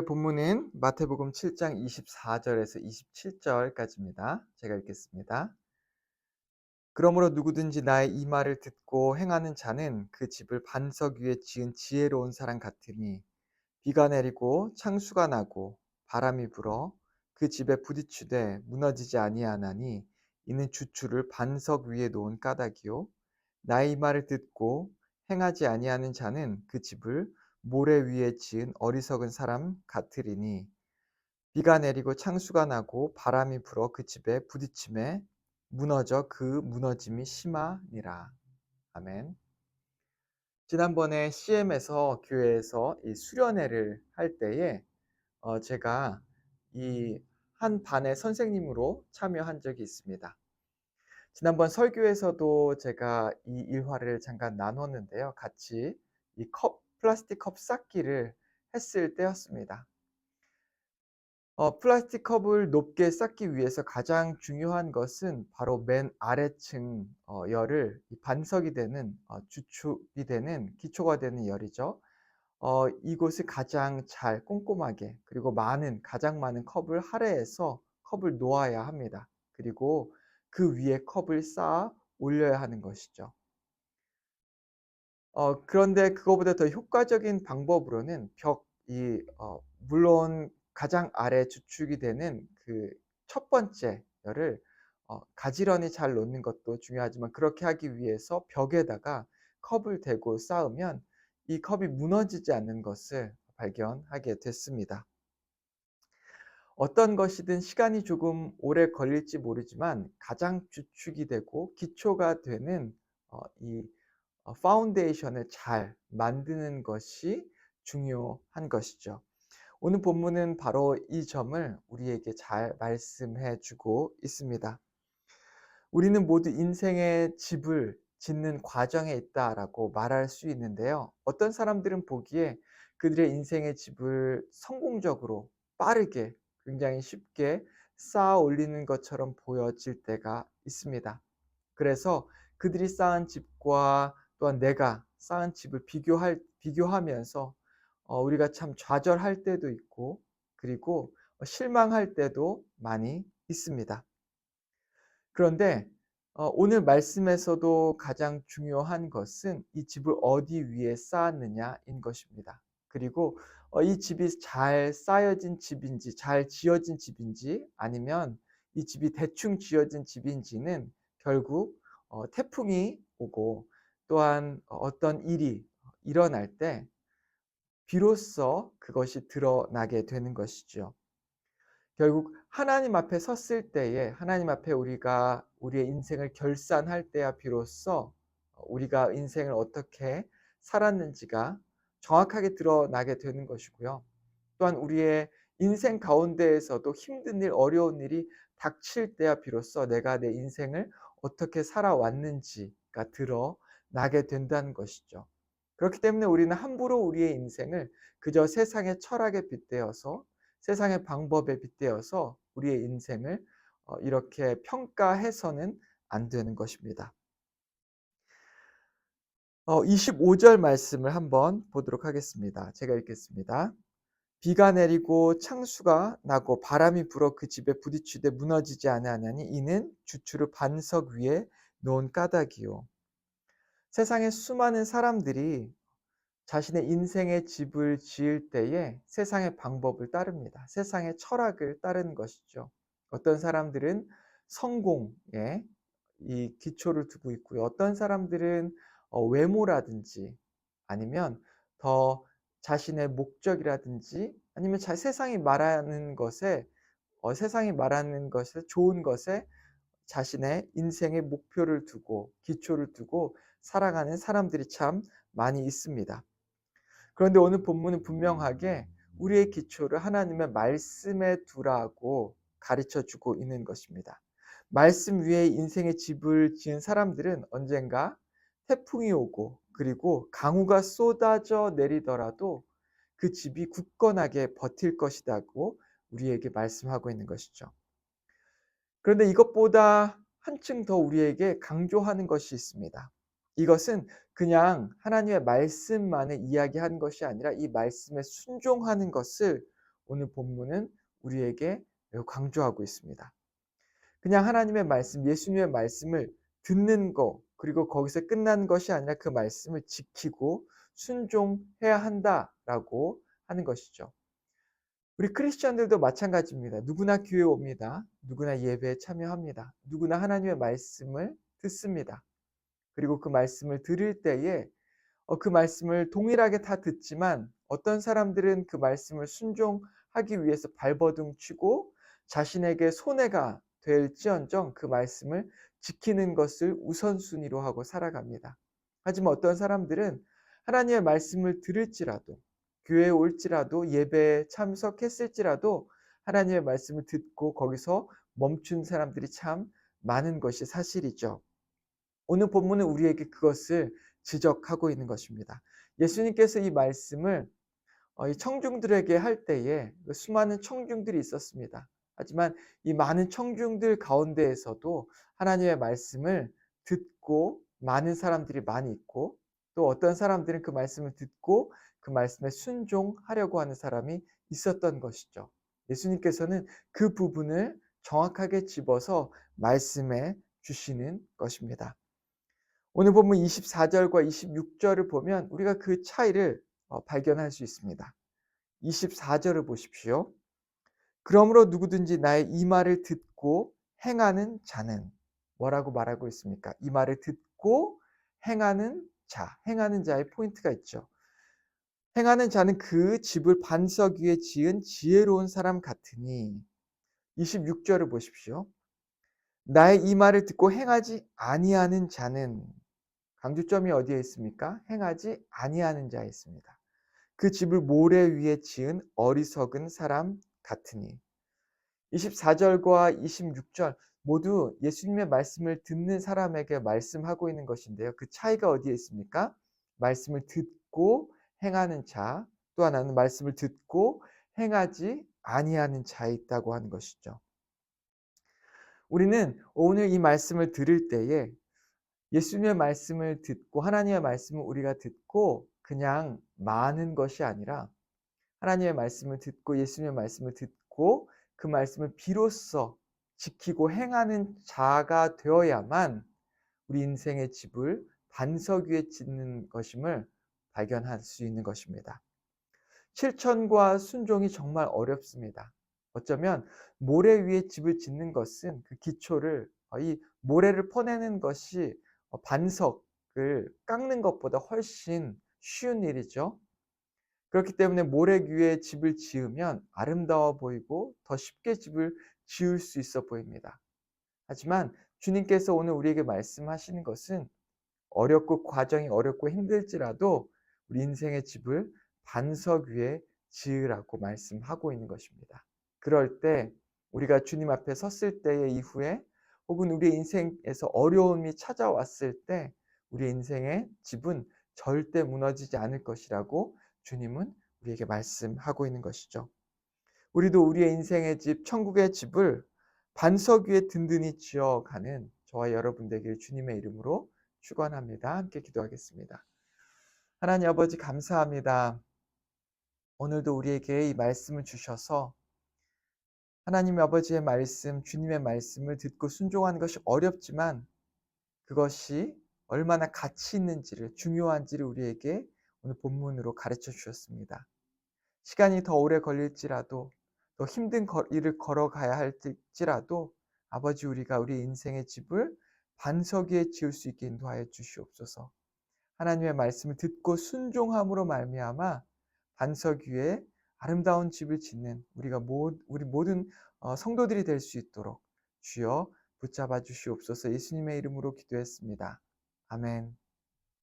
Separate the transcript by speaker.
Speaker 1: 오늘 본문은 마태복음 7장 24절에서 27절까지입니다. 제가 읽겠습니다. 그러므로 누구든지 나의 이 말을 듣고 행하는 자는 그 집을 반석 위에 지은 지혜로운 사람 같으니 비가 내리고 창수가 나고 바람이 불어 그 집에 부딪히되 무너지지 아니하나니 이는 주추를 반석 위에 놓은 까닭이요 나의 이 말을 듣고 행하지 아니하는 자는 그 집을 모래 위에 지은 어리석은 사람 같으리니 비가 내리고 창수가 나고 바람이 불어 그 집에 부딪힘에 무너져 그 무너짐이 심하니라. 아멘. 지난번에 CM에서 교회에서 이 수련회를 할 때에 어 제가 이 한 반의 선생님으로 참여한 적이 있습니다. 지난번 설교에서도 제가 이 일화를 잠깐 나눴는데요. 같이 이 컵, 플라스틱 컵 쌓기를 했을 때였습니다. 어, 플라스틱 컵을 높게 쌓기 위해서 가장 중요한 것은 바로 맨 아래층 어, 열을 반석이 되는 어, 주축이 되는 기초가 되는 열이죠. 어, 이곳을 가장 잘 꼼꼼하게 그리고 많은 가장 많은 컵을 할애해서 컵을 놓아야 합니다. 그리고 그 위에 컵을 쌓아 올려야 하는 것이죠. 어, 그런데 그거보다 더 효과적인 방법으로는 벽, 이, 어, 물론 가장 아래 주축이 되는 그 첫 번째 열을 어, 가지런히 잘 놓는 것도 중요하지만 그렇게 하기 위해서 벽에다가 컵을 대고 쌓으면 이 컵이 무너지지 않는 것을 발견하게 됐습니다. 어떤 것이든 시간이 조금 오래 걸릴지 모르지만 가장 주축이 되고 기초가 되는 어, 이 어, 파운데이션을 잘 만드는 것이 중요한 것이죠. 오늘 본문은 바로 이 점을 우리에게 잘 말씀해 주고 있습니다. 우리는 모두 인생의 집을 짓는 과정에 있다라고 말할 수 있는데요. 어떤 사람들은 보기에 그들의 인생의 집을 성공적으로 빠르게 굉장히 쉽게 쌓아 올리는 것처럼 보여질 때가 있습니다. 그래서 그들이 쌓은 집과 또한 내가 쌓은 집을 비교할, 비교하면서 어, 우리가 참 좌절할 때도 있고 그리고 실망할 때도 많이 있습니다. 그런데 어, 오늘 말씀에서도 가장 중요한 것은 이 집을 어디 위에 쌓았느냐인 것입니다. 그리고 어, 이 집이 잘 쌓여진 집인지 잘 지어진 집인지 아니면 이 집이 대충 지어진 집인지는 결국 어, 태풍이 오고 또한 어떤 일이 일어날 때 비로소 그것이 드러나게 되는 것이죠. 결국 하나님 앞에 섰을 때에 하나님 앞에 우리가 우리의 인생을 결산할 때야 비로소 우리가 인생을 어떻게 살았는지가 정확하게 드러나게 되는 것이고요. 또한 우리의 인생 가운데에서도 힘든 일, 어려운 일이 닥칠 때야 비로소 내가 내 인생을 어떻게 살아왔는지가 드러나게 된다는 것이죠. 그렇기 때문에 우리는 함부로 우리의 인생을 그저 세상의 철학에 빗대어서 세상의 방법에 빗대어서 우리의 인생을 어, 이렇게 평가해서는 안 되는 것입니다. 25절 어, 말씀을 한번 보도록 하겠습니다. 제가 읽겠습니다. 비가 내리고 창수가 나고 바람이 불어 그 집에 부딪히되 무너지지 아니하니 이는 주추를 반석 위에 놓은 까닭이요. 세상에 수많은 사람들이 자신의 인생의 집을 지을 때에 세상의 방법을 따릅니다. 세상의 철학을 따르는 것이죠. 어떤 사람들은 성공에 이 기초를 두고 있고요. 어떤 사람들은 어, 외모라든지 아니면 더 자신의 목적이라든지 아니면 자, 세상이 말하는 것에 어, 세상이 말하는 것에 좋은 것에 자신의 인생의 목표를 두고 기초를 두고 살아가는 사람들이 참 많이 있습니다. 그런데 오늘 본문은 분명하게 우리의 기초를 하나님의 말씀에 두라고 가르쳐 주고 있는 것입니다. 말씀 위에 인생의 집을 지은 사람들은 언젠가 태풍이 오고 그리고 강우가 쏟아져 내리더라도 그 집이 굳건하게 버틸 것이라고 우리에게 말씀하고 있는 것이죠. 그런데 이것보다 한층 더 우리에게 강조하는 것이 있습니다. 이것은 그냥 하나님의 말씀만을 이야기하는 것이 아니라 이 말씀에 순종하는 것을 오늘 본문은 우리에게 매우 강조하고 있습니다. 그냥 하나님의 말씀, 예수님의 말씀을 듣는 거, 그리고 거기서 끝난 것이 아니라 그 말씀을 지키고 순종해야 한다라고 하는 것이죠. 우리 크리스천들도 마찬가지입니다. 누구나 교회 옵니다. 누구나 예배에 참여합니다. 누구나 하나님의 말씀을 듣습니다. 그리고 그 말씀을 들을 때에 어, 그 말씀을 동일하게 다 듣지만 어떤 사람들은 그 말씀을 순종하기 위해서 발버둥 치고 자신에게 손해가 될지언정 그 말씀을 지키는 것을 우선순위로 하고 살아갑니다. 하지만 어떤 사람들은 하나님의 말씀을 들을지라도 교회에 올지라도 예배에 참석했을지라도 하나님의 말씀을 듣고 거기서 멈춘 사람들이 참 많은 것이 사실이죠. 오늘 본문은 우리에게 그것을 지적하고 있는 것입니다. 예수님께서 이 말씀을 어, 이 청중들에게 할 때에 그 수많은 청중들이 있었습니다. 하지만 이 많은 청중들 가운데에서도 하나님의 말씀을 듣고 많은 사람들이 많이 있고 또 어떤 사람들은 그 말씀을 듣고 그 말씀에 순종하려고 하는 사람이 있었던 것이죠. 예수님께서는 그 부분을 정확하게 집어서 말씀해 주시는 것입니다. 오늘 본문 24절과 26절을 보면 우리가 그 차이를 어, 발견할 수 있습니다. 24절을 보십시오. 그러므로 누구든지 나의 이 말을 듣고 행하는 자는 뭐라고 말하고 있습니까? 이 말을 듣고 행하는 자, 행하는 자의 포인트가 있죠. 행하는 자는 그 집을 반석 위에 지은 지혜로운 사람 같으니 26절을 보십시오. 나의 이 말을 듣고 행하지 아니하는 자는 강조점이 어디에 있습니까? 행하지 아니하는 자에 있습니다. 그 집을 모래 위에 지은 어리석은 사람 같으니 24절과 26절 모두 예수님의 말씀을 듣는 사람에게 말씀하고 있는 것인데요. 그 차이가 어디에 있습니까? 말씀을 듣고 행하는 자, 또 하나는 말씀을 듣고 행하지 아니하는 자에 있다고 하는 것이죠. 우리는 오늘 이 말씀을 들을 때에 예수님의 말씀을 듣고 하나님의 말씀을 우리가 듣고 그냥 많은 것이 아니라 하나님의 말씀을 듣고 예수님의 말씀을 듣고 그 말씀을 비로소 지키고 행하는 자가 되어야만 우리 인생의 집을 반석 위에 짓는 것임을 발견할 수 있는 것입니다. 실천과 순종이 정말 어렵습니다. 어쩌면 모래 위에 집을 짓는 것은 그 기초를 이 모래를 퍼내는 것이 어, 반석을 깎는 것보다 훨씬 쉬운 일이죠. 그렇기 때문에 모래 위에 집을 지으면 아름다워 보이고 더 쉽게 집을 지을 수 있어 보입니다. 하지만 주님께서 오늘 우리에게 말씀하시는 것은 어렵고 과정이 어렵고 힘들지라도 우리 인생의 집을 반석 위에 지으라고 말씀하고 있는 것입니다. 그럴 때 우리가 주님 앞에 섰을 때의 이후에 혹은 우리 인생에서 어려움이 찾아왔을 때 우리 인생의 집은 절대 무너지지 않을 것이라고 주님은 우리에게 말씀하고 있는 것이죠. 우리도 우리의 인생의 집, 천국의 집을 반석 위에 든든히 지어가는 저와 여러분 되길 주님의 이름으로 축원합니다. 함께 기도하겠습니다. 하나님 아버지 감사합니다. 오늘도 우리에게 이 말씀을 주셔서 하나님 아버지의 말씀, 주님의 말씀을 듣고 순종하는 것이 어렵지만 그것이 얼마나 가치 있는지를, 중요한지를 우리에게 오늘 본문으로 가르쳐 주셨습니다. 시간이 더 오래 걸릴지라도, 더 힘든 일을 걸어가야 할지라도 아버지 우리가 우리 인생의 집을 반석 위에 지을 수 있게 인도하여 주시옵소서. 하나님의 말씀을 듣고 순종함으로 말미암아 반석 위에 아름다운 집을 짓는 우리가 모, 우리 모든 어, 성도들이 될 수 있도록 주여 붙잡아 주시옵소서 예수님의 이름으로 기도했습니다. 아멘.